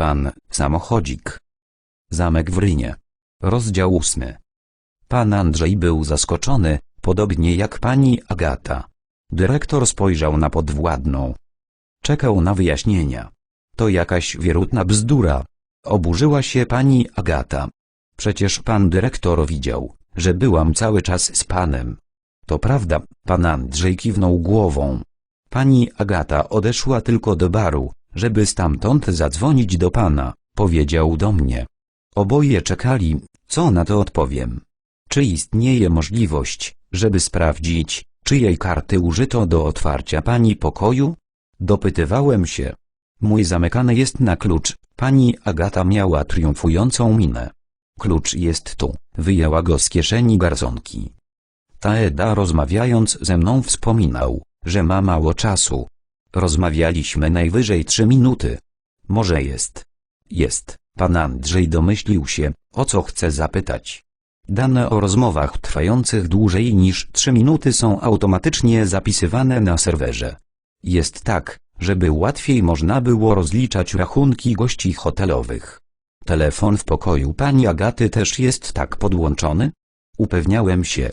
pan samochodzik. Zamek w Rynie. Rozdział ósmy. Pan Andrzej był zaskoczony, podobnie jak pani Agata. Dyrektor spojrzał na podwładną. Czekał na wyjaśnienia. To jakaś wierutna bzdura. Oburzyła się pani Agata. Przecież pan dyrektor widział, że byłam cały czas z panem. To prawda, pan Andrzej kiwnął głową. Pani Agata odeszła tylko do baru, żeby stamtąd zadzwonić do pana, powiedział do mnie. Oboje czekali, co na to odpowiem. Czy istnieje możliwość, żeby sprawdzić, czyjej karty użyto do otwarcia pani pokoju? Dopytywałem się. Mój zamykany jest na klucz, pani Agata miała triumfującą minę. Klucz jest tu, wyjęła go z kieszeni garsonki. Taeda rozmawiając ze mną wspominał, że ma mało czasu. Rozmawialiśmy najwyżej trzy minuty. Może jest. Jest. Pan Andrzej domyślił się, o co chce zapytać. Dane o rozmowach trwających dłużej niż trzy minuty są automatycznie zapisywane na serwerze. Jest tak, żeby łatwiej można było rozliczać rachunki gości hotelowych. Telefon w pokoju pani Agaty też jest tak podłączony? Upewniałem się.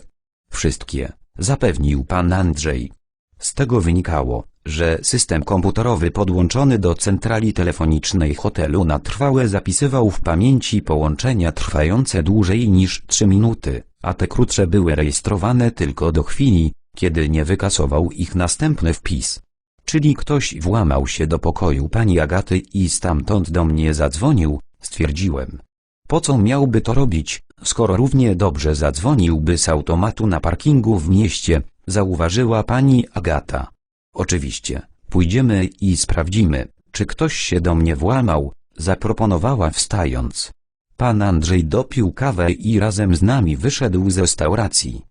Wszystkie, zapewnił pan Andrzej. Z tego wynikało, że system komputerowy podłączony do centrali telefonicznej hotelu na trwałe zapisywał w pamięci połączenia trwające dłużej niż 3 minuty, a te krótsze były rejestrowane tylko do chwili, kiedy nie wykasował ich następny wpis. Czyli ktoś włamał się do pokoju pani Agaty i stamtąd do mnie zadzwonił, stwierdziłem. Po co miałby to robić, skoro równie dobrze zadzwoniłby z automatu na parkingu w mieście, zauważyła pani Agata. Oczywiście, pójdziemy i sprawdzimy, czy ktoś się do mnie włamał, zaproponowała wstając. Pan Andrzej dopił kawę i razem z nami wyszedł z restauracji.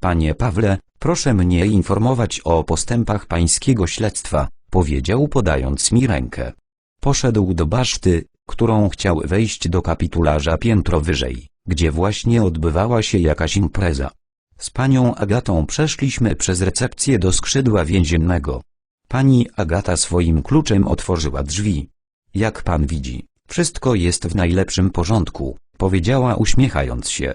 Panie Pawle, proszę mnie informować o postępach pańskiego śledztwa, powiedział podając mi rękę. Poszedł do baszty, którą chciał wejść do kapitularza piętro wyżej, gdzie właśnie odbywała się jakaś impreza. Z panią Agatą przeszliśmy przez recepcję do skrzydła więziennego. Pani Agata swoim kluczem otworzyła drzwi. Jak pan widzi, wszystko jest w najlepszym porządku, powiedziała uśmiechając się.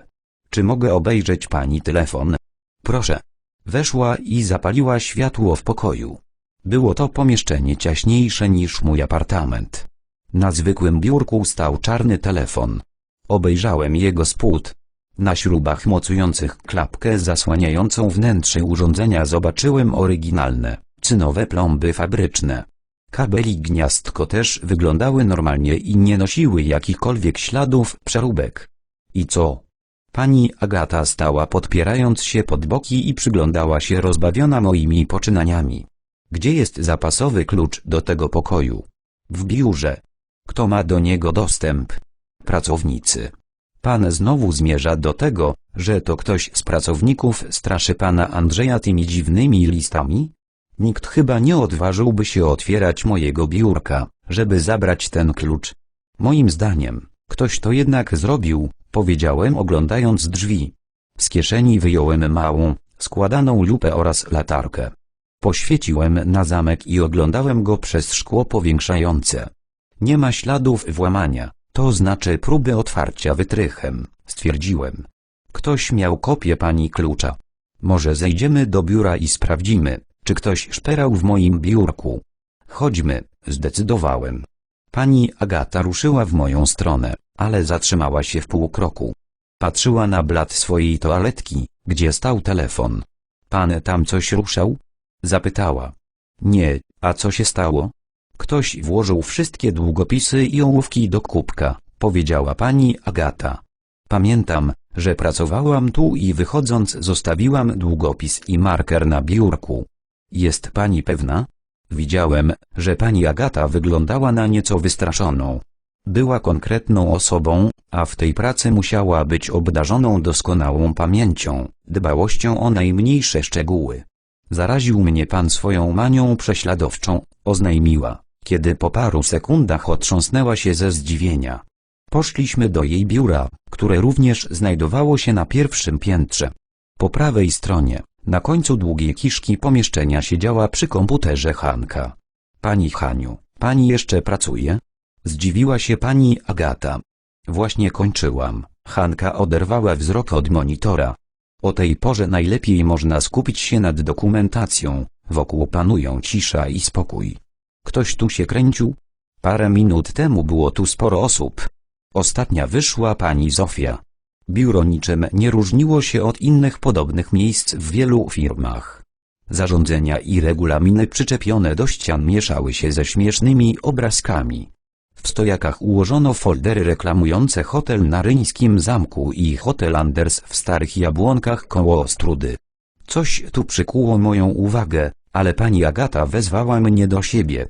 Czy mogę obejrzeć pani telefon? Proszę. Weszła i zapaliła światło w pokoju. Było to pomieszczenie ciaśniejsze niż mój apartament. Na zwykłym biurku stał czarny telefon. Obejrzałem jego spód. Na śrubach mocujących klapkę zasłaniającą wnętrze urządzenia zobaczyłem oryginalne, cynowe plomby fabryczne. Kabel i gniazdko też wyglądały normalnie i nie nosiły jakichkolwiek śladów przeróbek. I co? Pani Agata stała podpierając się pod boki i przyglądała się rozbawiona moimi poczynaniami. Gdzie jest zapasowy klucz do tego pokoju? W biurze. Kto ma do niego dostęp? Pracownicy. Pan znowu zmierza do tego, że to ktoś z pracowników straszy pana Andrzeja tymi dziwnymi listami? Nikt chyba nie odważyłby się otwierać mojego biurka, żeby zabrać ten klucz. Moim zdaniem, ktoś to jednak zrobił, powiedziałem oglądając drzwi. Z kieszeni wyjąłem małą, składaną lupę oraz latarkę. Poświeciłem na zamek i oglądałem go przez szkło powiększające. Nie ma śladów włamania, to znaczy próby otwarcia wytrychem, stwierdziłem. Ktoś miał kopię pani klucza. Może zejdziemy do biura i sprawdzimy, czy ktoś szperał w moim biurku. Chodźmy, zdecydowałem. Pani Agata ruszyła w moją stronę, ale zatrzymała się w pół kroku. Patrzyła na blat swojej toaletki, gdzie stał telefon. Pan tam coś ruszał? Zapytała. Nie, a co się stało? Ktoś włożył wszystkie długopisy i ołówki do kubka, powiedziała pani Agata. Pamiętam, że pracowałam tu i wychodząc zostawiłam długopis i marker na biurku. Jest pani pewna? Widziałem, że pani Agata wyglądała na nieco wystraszoną. Była konkretną osobą, a w tej pracy musiała być obdarzoną doskonałą pamięcią, dbałością o najmniejsze szczegóły. Zaraził mnie pan swoją manią prześladowczą, oznajmiła, kiedy po paru sekundach otrząsnęła się ze zdziwienia. Poszliśmy do jej biura, które również znajdowało się na pierwszym piętrze. Po prawej stronie, na końcu długiej kiszki pomieszczenia siedziała przy komputerze Hanka. Pani Haniu, pani jeszcze pracuje? Zdziwiła się pani Agata. Właśnie kończyłam. Hanka oderwała wzrok od monitora. O tej porze najlepiej można skupić się nad dokumentacją, wokół panują cisza i spokój. Ktoś tu się kręcił? Parę minut temu było tu sporo osób. Ostatnia wyszła pani Zofia. Biuro niczym nie różniło się od innych podobnych miejsc w wielu firmach. Zarządzenia i regulaminy przyczepione do ścian mieszały się ze śmiesznymi obrazkami. W stojakach ułożono foldery reklamujące hotel na Ryńskim Zamku i hotel Anders w Starych Jabłonkach koło Ostrudy. Coś tu przykuło moją uwagę, ale pani Agata wezwała mnie do siebie.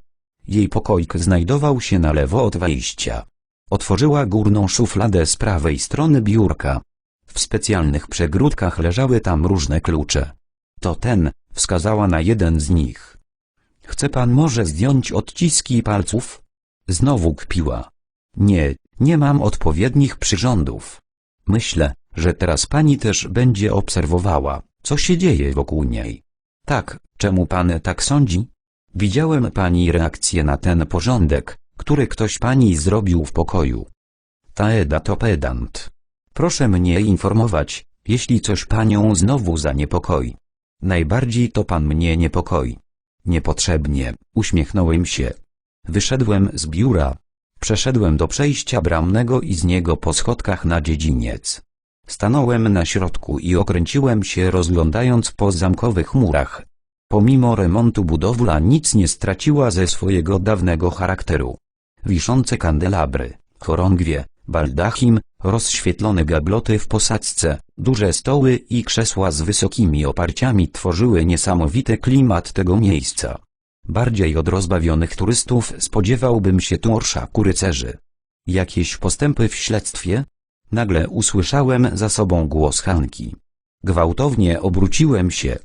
Jej pokoik znajdował się na lewo od wejścia. Otworzyła górną szufladę z prawej strony biurka. W specjalnych przegródkach leżały tam różne klucze. To ten, wskazała na jeden z nich. Chce pan może zdjąć odciski palców? Znowu kpiła. Nie, nie mam odpowiednich przyrządów. Myślę, że teraz pani też będzie obserwowała, co się dzieje wokół niej. Tak, czemu pan tak sądzi? Widziałem pani reakcję na ten porządek, który ktoś pani zrobił w pokoju. Ta Eda to pedant. Proszę mnie informować, jeśli coś panią znowu zaniepokoi. Najbardziej to pan mnie niepokoi. Niepotrzebnie, uśmiechnąłem się. Wyszedłem z biura. Przeszedłem do przejścia bramnego i z niego po schodkach na dziedziniec. Stanąłem na środku i okręciłem się rozglądając po zamkowych murach. Pomimo remontu budowla nic nie straciła ze swojego dawnego charakteru. Wiszące kandelabry, chorągwie, baldachim, rozświetlone gabloty w posadzce, duże stoły i krzesła z wysokimi oparciami tworzyły niesamowity klimat tego miejsca. Bardziej od rozbawionych turystów spodziewałbym się tu orszaku rycerzy. Jakieś postępy w śledztwie? Nagle usłyszałem za sobą głos Hanki. Gwałtownie obróciłem się.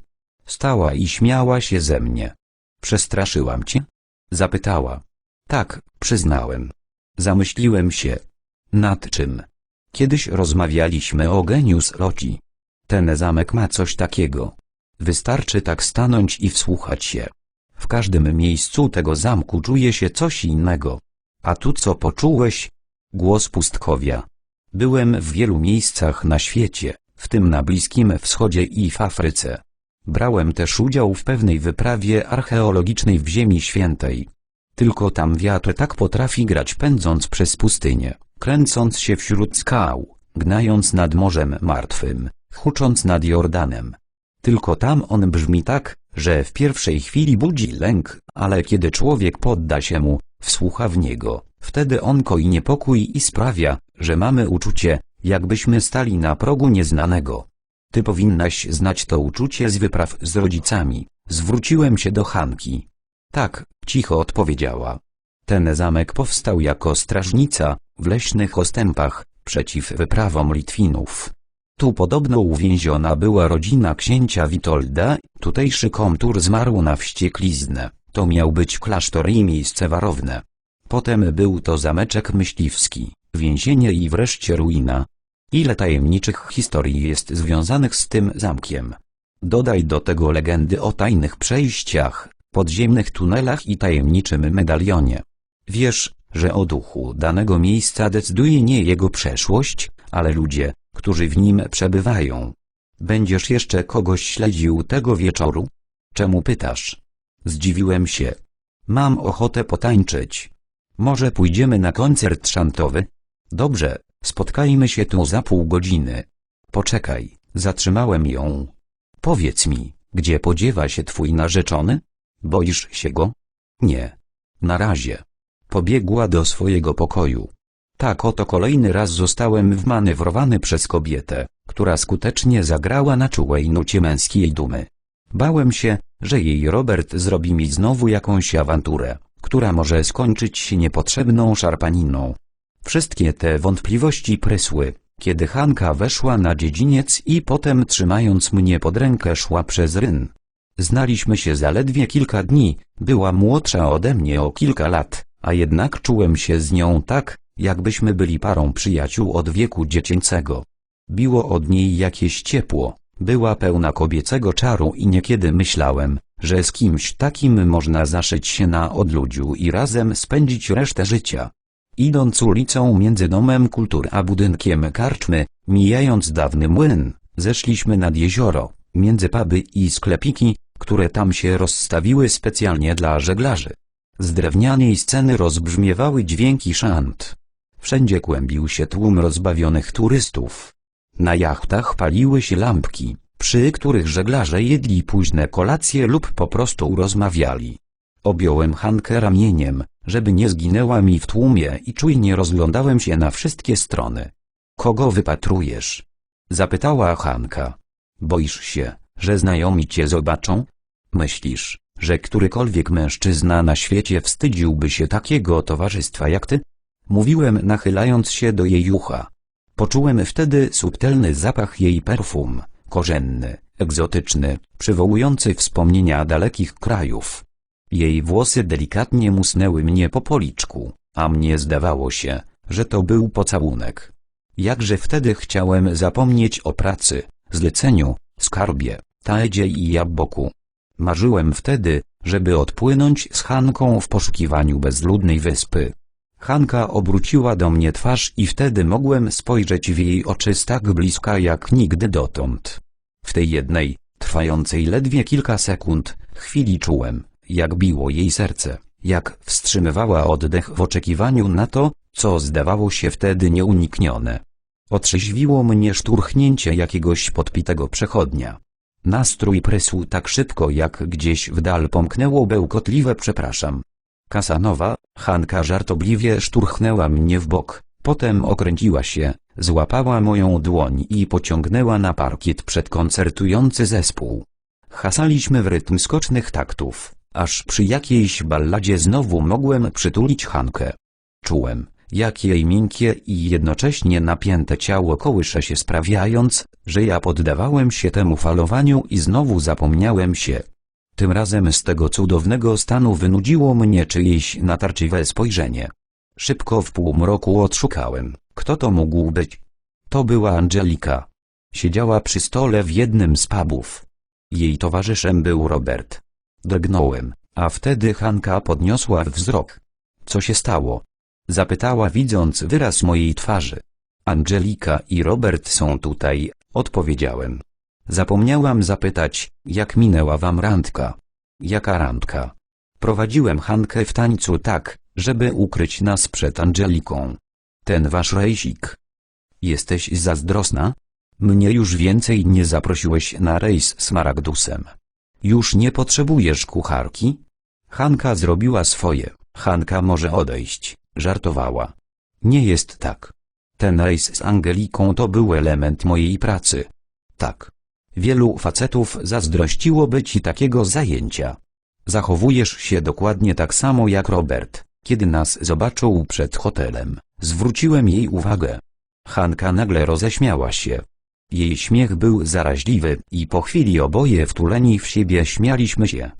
Stała i śmiała się ze mnie. Przestraszyłam cię? Zapytała. Tak, przyznałem. Zamyśliłem się. Nad czym? Kiedyś rozmawialiśmy o genius loci. Ten zamek ma coś takiego. Wystarczy tak stanąć i wsłuchać się. W każdym miejscu tego zamku czuje się coś innego. A tu co poczułeś? Głos pustkowia. Byłem w wielu miejscach na świecie, w tym na Bliskim Wschodzie i w Afryce. Brałem też udział w pewnej wyprawie archeologicznej w Ziemi Świętej. Tylko tam wiatr tak potrafi grać pędząc przez pustynię, kręcąc się wśród skał, gnając nad Morzem Martwym, hucząc nad Jordanem. Tylko tam on brzmi tak, że w pierwszej chwili budzi lęk, ale kiedy człowiek podda się mu, wsłucha w niego, wtedy on koi niepokój i sprawia, że mamy uczucie, jakbyśmy stali na progu nieznanego. Ty powinnaś znać to uczucie z wypraw z rodzicami. Zwróciłem się do Hanki. Tak, cicho odpowiedziała. Ten zamek powstał jako strażnica, w leśnych ostępach, przeciw wyprawom Litwinów. Tu podobno uwięziona była rodzina księcia Witolda, tutejszy komtur zmarł na wściekliznę, to miał być klasztor i miejsce warowne. Potem był to zameczek myśliwski, więzienie i wreszcie ruina. Ile tajemniczych historii jest związanych z tym zamkiem. Dodaj do tego legendy o tajnych przejściach, podziemnych tunelach i tajemniczym medalionie. Wiesz, że o duchu danego miejsca decyduje nie jego przeszłość, ale ludzie, którzy w nim przebywają. Będziesz jeszcze kogoś śledził tego wieczoru? Czemu pytasz? Zdziwiłem się. Mam ochotę potańczyć. Może pójdziemy na koncert szantowy? Dobrze, spotkajmy się tu za pół godziny. Poczekaj, zatrzymałem ją. Powiedz mi, gdzie podziewa się twój narzeczony? Boisz się go? Nie. Na razie. Pobiegła do swojego pokoju. Tak oto kolejny raz zostałem wmanewrowany przez kobietę, która skutecznie zagrała na czułej nucie męskiej dumy. Bałem się, że jej Robert zrobi mi znowu jakąś awanturę, która może skończyć się niepotrzebną szarpaniną. Wszystkie te wątpliwości prysły, kiedy Hanka weszła na dziedziniec i potem trzymając mnie pod rękę szła przez ryn. Znaliśmy się zaledwie kilka dni, była młodsza ode mnie o kilka lat, a jednak czułem się z nią tak, jakbyśmy byli parą przyjaciół od wieku dziecięcego. Biło od niej jakieś ciepło, była pełna kobiecego czaru i niekiedy myślałem, że z kimś takim można zaszyć się na odludziu i razem spędzić resztę życia. Idąc ulicą między domem kultury a budynkiem karczmy, mijając dawny młyn, zeszliśmy nad jezioro, między puby i sklepiki, które tam się rozstawiły specjalnie dla żeglarzy. Z drewnianej sceny rozbrzmiewały dźwięki szant. Wszędzie kłębił się tłum rozbawionych turystów. Na jachtach paliły się lampki, przy których żeglarze jedli późne kolacje lub po prostu rozmawiali. Objąłem Hankę ramieniem, żeby nie zginęła mi w tłumie i czujnie rozglądałem się na wszystkie strony. Kogo wypatrujesz? Zapytała Hanka. Boisz się, że znajomi cię zobaczą? Myślisz, że którykolwiek mężczyzna na świecie wstydziłby się takiego towarzystwa jak ty? Mówiłem nachylając się do jej ucha. Poczułem wtedy subtelny zapach jej perfum, korzenny, egzotyczny, przywołujący wspomnienia dalekich krajów. Jej włosy delikatnie musnęły mnie po policzku, a mnie zdawało się, że to był pocałunek. Jakże wtedy chciałem zapomnieć o pracy, zleceniu, skarbie, taedzie i jabboku. Marzyłem wtedy, żeby odpłynąć z Hanką w poszukiwaniu bezludnej wyspy. Hanka obróciła do mnie twarz i wtedy mogłem spojrzeć w jej oczy tak bliska jak nigdy dotąd. W tej jednej, trwającej ledwie kilka sekund, chwili czułem, jak biło jej serce, jak wstrzymywała oddech w oczekiwaniu na to, co zdawało się wtedy nieuniknione. Otrzeźwiło mnie szturchnięcie jakiegoś podpitego przechodnia. Nastrój prysł tak szybko jak gdzieś w dal pomknęło bełkotliwe przepraszam. Kasanowa, Hanka żartobliwie szturchnęła mnie w bok, potem okręciła się, złapała moją dłoń i pociągnęła na parkiet przed koncertujący zespół. Hasaliśmy w rytm skocznych taktów, aż przy jakiejś balladzie znowu mogłem przytulić Hankę. Czułem, jak jej miękkie i jednocześnie napięte ciało kołysze się sprawiając, że ja poddawałem się temu falowaniu i znowu zapomniałem się. Tym razem z tego cudownego stanu wynudziło mnie czyjeś natarczywe spojrzenie. Szybko w półmroku odszukałem, kto to mógł być. To była Angelika. Siedziała przy stole w jednym z pubów. Jej towarzyszem był Robert. Drgnąłem, a wtedy Hanka podniosła wzrok. Co się stało? Zapytała widząc wyraz mojej twarzy. Angelika i Robert są tutaj, odpowiedziałem. Zapomniałam zapytać, jak minęła wam randka. Jaka randka? Prowadziłem Hankę w tańcu tak, żeby ukryć nas przed Angeliką. Ten wasz rejsik. Jesteś zazdrosna? Mnie już więcej nie zaprosiłeś na rejs z Maragdusem. Już nie potrzebujesz kucharki? Hanka zrobiła swoje. Hanka może odejść, żartowała. Nie jest tak. Ten rejs z Angeliką to był element mojej pracy. Tak. Wielu facetów zazdrościłoby ci takiego zajęcia. Zachowujesz się dokładnie tak samo jak Robert, kiedy nas zobaczył przed hotelem. Zwróciłem jej uwagę. Hanka nagle roześmiała się. Jej śmiech był zaraźliwy i po chwili oboje wtuleni w siebie śmialiśmy się.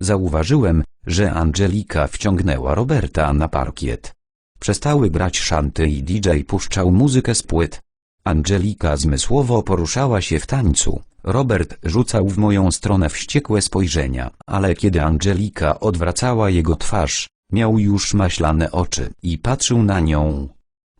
Zauważyłem, że Angelika wciągnęła Roberta na parkiet. Przestały grać szanty i DJ puszczał muzykę z płyt. Angelika zmysłowo poruszała się w tańcu. Robert rzucał w moją stronę wściekłe spojrzenia, ale kiedy Angelika odwracała jego twarz, miał już maślane oczy i patrzył na nią.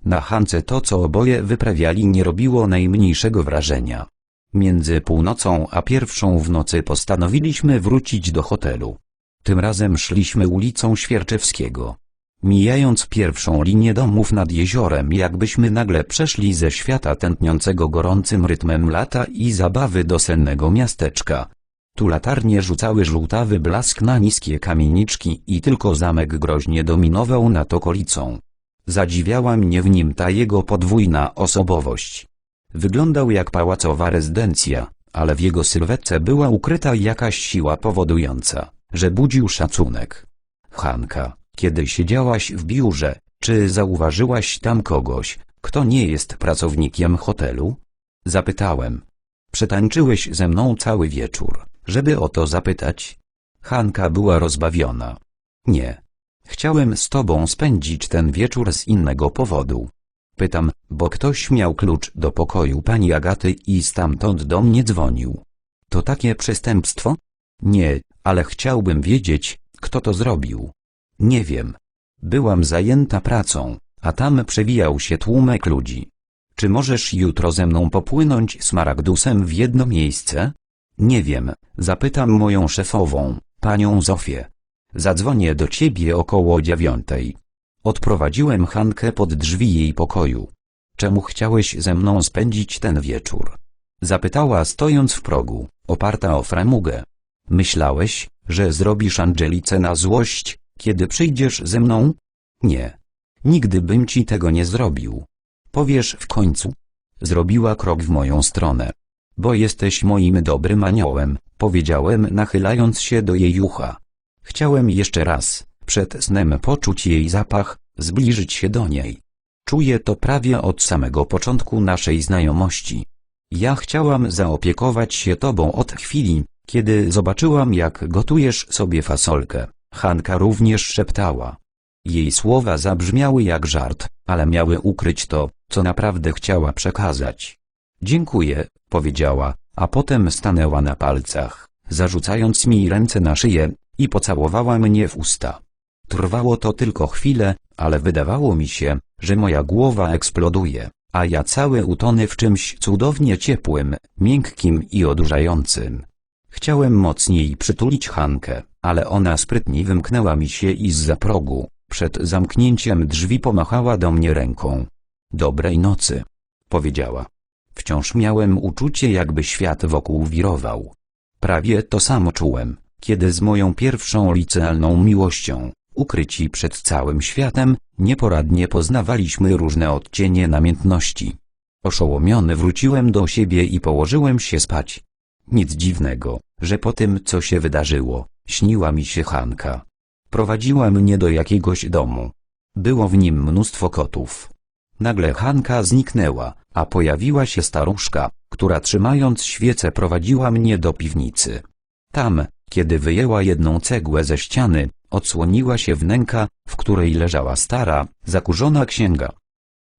Na Hance to co oboje wyprawiali nie robiło najmniejszego wrażenia. Między północą a pierwszą w nocy postanowiliśmy wrócić do hotelu. Tym razem szliśmy ulicą Świerczewskiego. Mijając pierwszą linię domów nad jeziorem jakbyśmy nagle przeszli ze świata tętniącego gorącym rytmem lata i zabawy do sennego miasteczka. Tu latarnie rzucały żółtawy blask na niskie kamieniczki i tylko zamek groźnie dominował nad okolicą. Zadziwiała mnie w nim ta jego podwójna osobowość. Wyglądał jak pałacowa rezydencja, ale w jego sylwetce była ukryta jakaś siła powodująca, że budził szacunek. Hanka, kiedy siedziałaś w biurze, czy zauważyłaś tam kogoś, kto nie jest pracownikiem hotelu? Zapytałem. Przetańczyłeś ze mną cały wieczór, żeby o to zapytać? Hanka była rozbawiona. Nie. Chciałem z tobą spędzić ten wieczór z innego powodu. Pytam, bo ktoś miał klucz do pokoju pani Agaty i stamtąd do mnie dzwonił. To takie przestępstwo? Nie, ale chciałbym wiedzieć, kto to zrobił. Nie wiem. Byłam zajęta pracą, a tam przewijał się tłumek ludzi. Czy możesz jutro ze mną popłynąć smaragdusem w jedno miejsce? Nie wiem, zapytam moją szefową, panią Zofię. Zadzwonię do ciebie około dziewiątej. Odprowadziłem Hankę pod drzwi jej pokoju. Czemu chciałeś ze mną spędzić ten wieczór? Zapytała stojąc w progu, oparta o framugę. Myślałeś, że zrobisz Angelice na złość, kiedy przyjdziesz ze mną? Nie. Nigdy bym ci tego nie zrobił. Powiesz w końcu? Zrobiła krok w moją stronę. Bo jesteś moim dobrym aniołem, powiedziałem nachylając się do jej ucha. Chciałem jeszcze raz, przed snem poczuć jej zapach, zbliżyć się do niej. Czuję to prawie od samego początku naszej znajomości. Ja chciałam zaopiekować się tobą od chwili, kiedy zobaczyłam jak gotujesz sobie fasolkę. Hanka również szeptała. Jej słowa zabrzmiały jak żart, ale miały ukryć to, co naprawdę chciała przekazać. Dziękuję, powiedziała, a potem stanęła na palcach, zarzucając mi ręce na szyję, i pocałowała mnie w usta. Trwało to tylko chwilę, ale wydawało mi się, że moja głowa eksploduje, a ja cały utonę w czymś cudownie ciepłym, miękkim i odurzającym. Chciałem mocniej przytulić Hankę, ale ona sprytnie wymknęła mi się i z progu, przed zamknięciem drzwi pomachała do mnie ręką. Dobrej nocy, powiedziała. Wciąż miałem uczucie jakby świat wokół wirował. Prawie to samo czułem, kiedy z moją pierwszą licealną miłością, ukryci przed całym światem, nieporadnie poznawaliśmy różne odcienie namiętności. Oszołomiony wróciłem do siebie i położyłem się spać. Nic dziwnego, że po tym co się wydarzyło, śniła mi się Hanka. Prowadziła mnie do jakiegoś domu. Było w nim mnóstwo kotów. Nagle Hanka zniknęła, a pojawiła się staruszka, która trzymając świecę prowadziła mnie do piwnicy. Tam, kiedy wyjęła jedną cegłę ze ściany, odsłoniła się wnęka, w której leżała stara, zakurzona księga.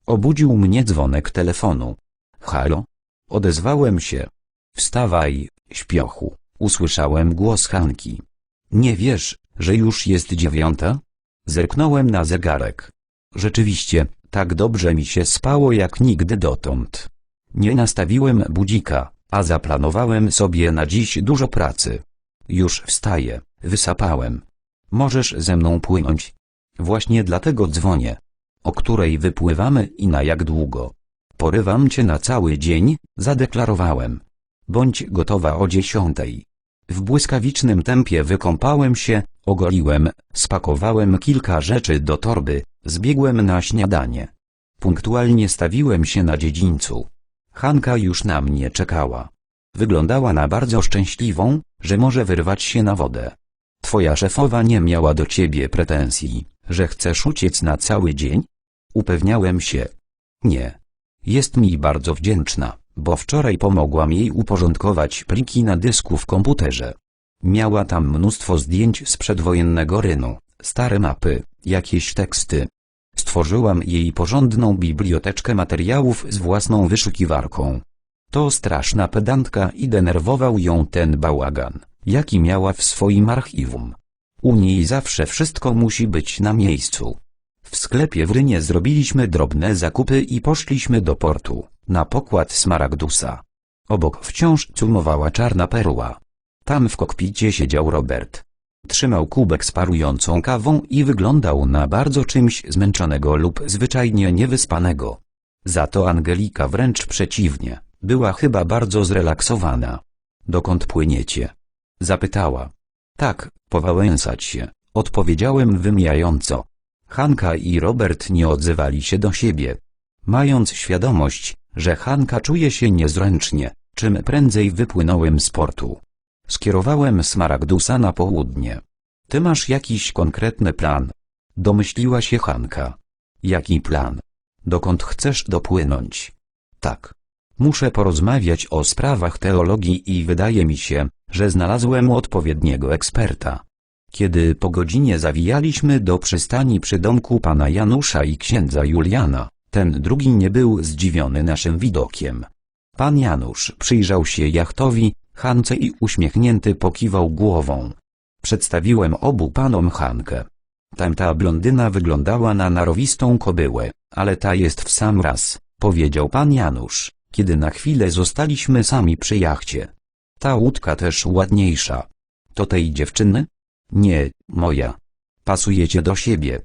Obudził mnie dzwonek telefonu. Halo? Odezwałem się. Wstawaj, śpiochu, usłyszałem głos Hanki. Nie wiesz, że już jest dziewiąta? Zerknąłem na zegarek. Rzeczywiście, tak dobrze mi się spało jak nigdy dotąd. Nie nastawiłem budzika, a zaplanowałem sobie na dziś dużo pracy. Już wstaję, wysapałem. Możesz ze mną płynąć. Właśnie dlatego dzwonię. O której wypływamy i na jak długo. Porywam cię na cały dzień, zadeklarowałem. Bądź gotowa o dziesiątej. W błyskawicznym tempie wykąpałem się, ogoliłem, spakowałem kilka rzeczy do torby, zbiegłem na śniadanie. Punktualnie stawiłem się na dziedzińcu. Hanka już na mnie czekała. Wyglądała na bardzo szczęśliwą, że może wyrwać się na wodę. Twoja szefowa nie miała do ciebie pretensji, że chcesz uciec na cały dzień? Upewniałem się. Nie. Jest mi bardzo wdzięczna, bo wczoraj pomogłam jej uporządkować pliki na dysku w komputerze. Miała tam mnóstwo zdjęć z przedwojennego rynu, stare mapy, jakieś teksty. Stworzyłam jej porządną biblioteczkę materiałów z własną wyszukiwarką. To straszna pedantka i denerwował ją ten bałagan, jaki miała w swoim archiwum. U niej zawsze wszystko musi być na miejscu. W sklepie w Rynie zrobiliśmy drobne zakupy i poszliśmy do portu, na pokład Smaragdusa. Obok wciąż cumowała czarna perła. Tam w kokpicie siedział Robert. Trzymał kubek z parującą kawą i wyglądał na bardzo czymś zmęczonego lub zwyczajnie niewyspanego. Za to Angelika wręcz przeciwnie, była chyba bardzo zrelaksowana. Dokąd płyniecie? Zapytała. Tak, powałęsać się, odpowiedziałem wymijająco. Hanka i Robert nie odzywali się do siebie. Mając świadomość, że Hanka czuje się niezręcznie, czym prędzej wypłynąłem z portu. Skierowałem Smaragdusa na południe. Ty masz jakiś konkretny plan? Domyśliła się Hanka. Jaki plan? Dokąd chcesz dopłynąć? Tak. Muszę porozmawiać o sprawach teologii i wydaje mi się, że znalazłem odpowiedniego eksperta. Kiedy po godzinie zawijaliśmy do przystani przy domku pana Janusza i księdza Juliana, ten drugi nie był zdziwiony naszym widokiem. Pan Janusz przyjrzał się jachtowi, Hance i uśmiechnięty pokiwał głową. Przedstawiłem obu panom Hankę. Tamta blondyna wyglądała na narowistą kobyłę, ale ta jest w sam raz, powiedział pan Janusz, kiedy na chwilę zostaliśmy sami przy jachcie. Ta łódka też ładniejsza. To tej dziewczyny? Nie, moja. Pasujecie do siebie.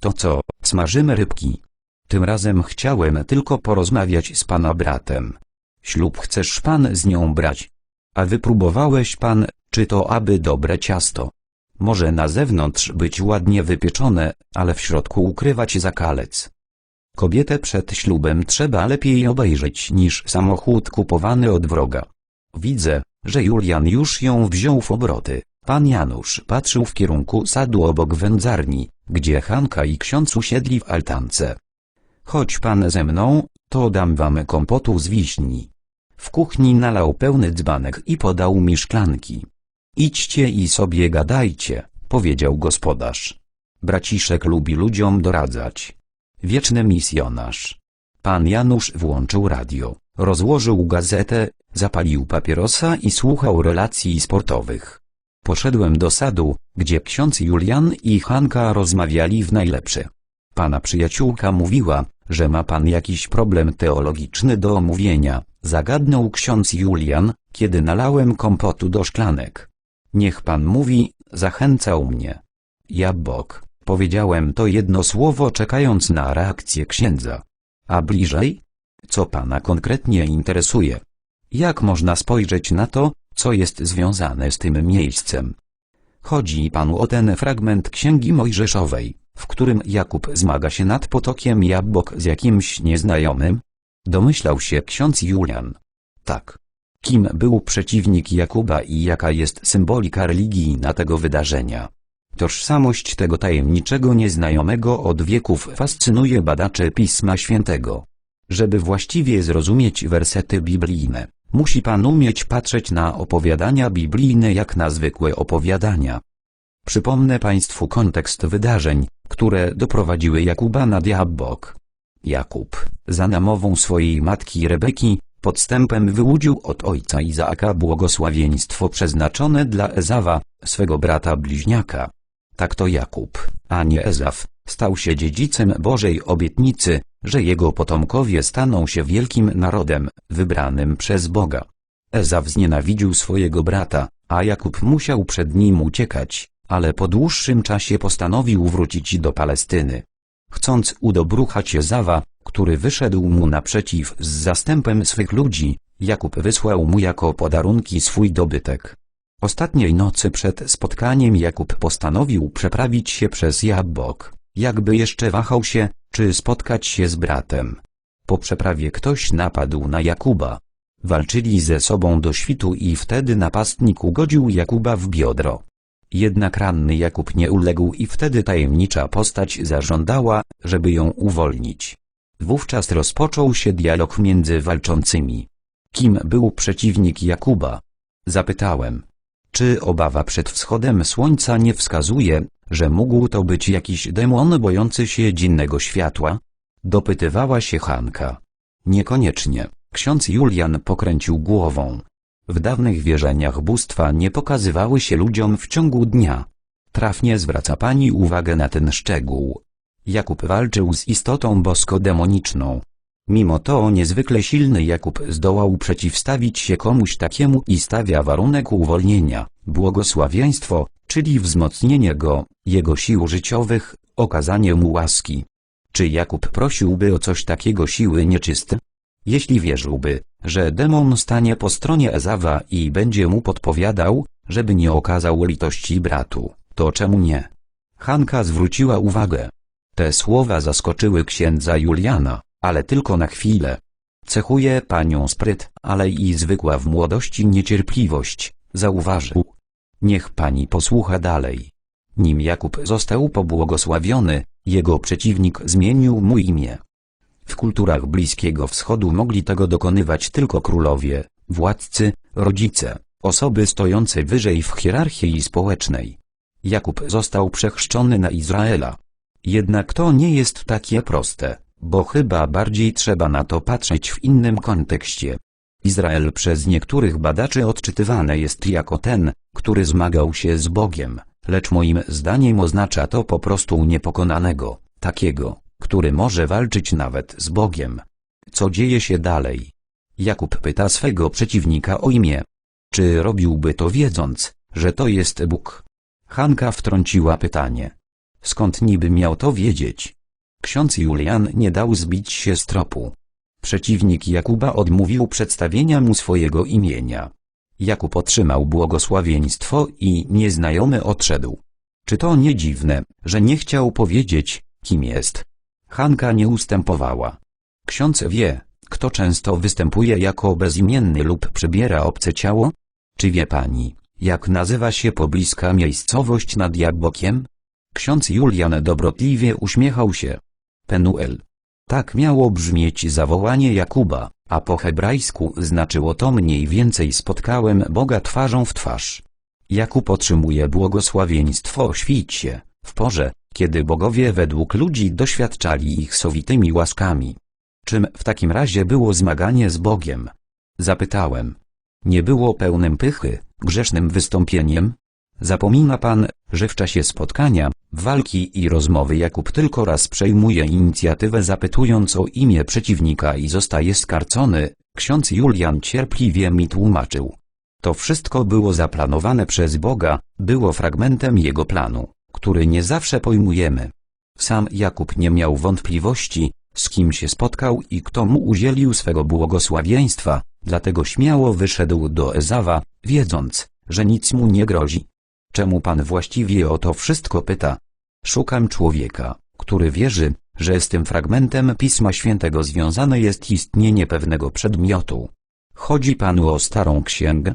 To co, smażymy rybki? Tym razem chciałem tylko porozmawiać z pana bratem. Ślub chcesz pan z nią brać? A wypróbowałeś pan, czy to aby dobre ciasto? Może na zewnątrz być ładnie wypieczone, ale w środku ukrywać zakalec. Kobietę przed ślubem trzeba lepiej obejrzeć niż samochód kupowany od wroga. Widzę, że Julian już ją wziął w obroty. Pan Janusz patrzył w kierunku sadu obok wędzarni, gdzie Hanka i ksiądz usiedli w altance. Chodź pan ze mną, to dam wam kompotu z wiśni. W kuchni nalał pełny dzbanek i podał mi szklanki. Idźcie i sobie gadajcie, powiedział gospodarz. Braciszek lubi ludziom doradzać. Wieczny misjonarz. Pan Janusz włączył radio, rozłożył gazetę, zapalił papierosa i słuchał relacji sportowych. Poszedłem do sadu, gdzie ksiądz Julian i Hanka rozmawiali w najlepsze. Pana przyjaciółka mówiła, że ma pan jakiś problem teologiczny do omówienia, zagadnął ksiądz Julian, kiedy nalałem kompotu do szklanek. Niech pan mówi, zachęcał mnie. Ja bok, powiedziałem to jedno słowo czekając na reakcję księdza. A bliżej? Co pana konkretnie interesuje? Jak można spojrzeć na to, co jest związane z tym miejscem? Chodzi panu o ten fragment Księgi Mojżeszowej, w którym Jakub zmaga się nad potokiem Jabbok z jakimś nieznajomym? Domyślał się ksiądz Julian. Tak. Kim był przeciwnik Jakuba i jaka jest symbolika religijna tego wydarzenia? Tożsamość tego tajemniczego nieznajomego od wieków fascynuje badacze Pisma Świętego. Żeby właściwie zrozumieć wersety biblijne, musi pan umieć patrzeć na opowiadania biblijne jak na zwykłe opowiadania. Przypomnę państwu kontekst wydarzeń, które doprowadziły Jakuba na Diabbok. Jakub, za namową swojej matki Rebeki, podstępem wyłudził od ojca Izaaka błogosławieństwo przeznaczone dla Ezawa, swego brata bliźniaka. Tak to Jakub, a nie Ezaf, stał się dziedzicem Bożej obietnicy, że jego potomkowie staną się wielkim narodem, wybranym przez Boga. Ezaw znienawidził swojego brata, a Jakub musiał przed nim uciekać, ale po dłuższym czasie postanowił wrócić do Palestyny. Chcąc udobruchać Ezawa, który wyszedł mu naprzeciw z zastępem swych ludzi, Jakub wysłał mu jako podarunki swój dobytek. Ostatniej nocy przed spotkaniem Jakub postanowił przeprawić się przez Jabbok, jakby jeszcze wahał się, czy spotkać się z bratem. Po przeprawie ktoś napadł na Jakuba. Walczyli ze sobą do świtu i wtedy napastnik ugodził Jakuba w biodro. Jednak ranny Jakub nie uległ i wtedy tajemnicza postać zażądała, żeby ją uwolnić. Wówczas rozpoczął się dialog między walczącymi. Kim był przeciwnik Jakuba? Zapytałem. Czy obawa przed wschodem słońca nie wskazuje, że mógł to być jakiś demon bojący się dziennego światła? Dopytywała się Hanka. Niekoniecznie, ksiądz Julian pokręcił głową. W dawnych wierzeniach bóstwa nie pokazywały się ludziom w ciągu dnia. Trafnie zwraca pani uwagę na ten szczegół. Jakub walczył z istotą bosko-demoniczną. Mimo to niezwykle silny Jakub zdołał przeciwstawić się komuś takiemu i stawia warunek uwolnienia, błogosławieństwo, czyli wzmocnienie go, jego sił życiowych, okazanie mu łaski. Czy Jakub prosiłby o coś takiego siły nieczyste? Jeśli wierzyłby, że demon stanie po stronie Ezawa i będzie mu podpowiadał, żeby nie okazał litości bratu, to czemu nie? Hanka zwróciła uwagę. Te słowa zaskoczyły księdza Juliana, ale tylko na chwilę. Cechuje panią spryt, ale i zwykła w młodości niecierpliwość, zauważył. Niech pani posłucha dalej. Nim Jakub został pobłogosławiony, jego przeciwnik zmienił mu imię. W kulturach Bliskiego Wschodu mogli tego dokonywać tylko królowie, władcy, rodzice, osoby stojące wyżej w hierarchii społecznej. Jakub został przechrzczony na Izraela. Jednak to nie jest takie proste, bo chyba bardziej trzeba na to patrzeć w innym kontekście. Izrael przez niektórych badaczy odczytywane jest jako ten, który zmagał się z Bogiem, Lecz moim zdaniem oznacza to po prostu niepokonanego, takiego, który może walczyć nawet z Bogiem. Co dzieje się dalej? Jakub pyta swego przeciwnika o imię. Czy robiłby to wiedząc, że to jest Bóg? Hanka wtrąciła pytanie. Skąd niby miał to wiedzieć? Ksiądz Julian nie dał zbić się z tropu. Przeciwnik Jakuba odmówił przedstawienia mu swojego imienia. Jakub otrzymał błogosławieństwo i nieznajomy odszedł. Czy to nie dziwne, że nie chciał powiedzieć, kim jest? Hanka nie ustępowała. Ksiądz wie, kto często występuje jako bezimienny lub przybiera obce ciało? Czy wie pani, jak nazywa się pobliska miejscowość nad Jabłokiem? Ksiądz Julian dobrotliwie uśmiechał się. Penuel. Tak miało brzmieć zawołanie Jakuba, a po hebrajsku znaczyło to mniej więcej spotkałem Boga twarzą w twarz. Jakub otrzymuje błogosławieństwo o świcie, w porze, kiedy bogowie według ludzi doświadczali ich sowitymi łaskami. Czym w takim razie było zmaganie z Bogiem? Zapytałem. Nie było pełnym pychy, grzesznym wystąpieniem? Zapomina pan, że w czasie spotkania, walki i rozmowy Jakub tylko raz przejmuje inicjatywę zapytując o imię przeciwnika i zostaje skarcony, ksiądz Julian cierpliwie mi tłumaczył. To wszystko było zaplanowane przez Boga, było fragmentem Jego planu, który nie zawsze pojmujemy. Sam Jakub nie miał wątpliwości, z kim się spotkał i kto mu udzielił swego błogosławieństwa, dlatego śmiało wyszedł do Ezawa, wiedząc, że nic mu nie grozi. Czemu pan właściwie o to wszystko pyta? Szukam człowieka, który wierzy, że z tym fragmentem Pisma Świętego związane jest istnienie pewnego przedmiotu. Chodzi panu o starą księgę?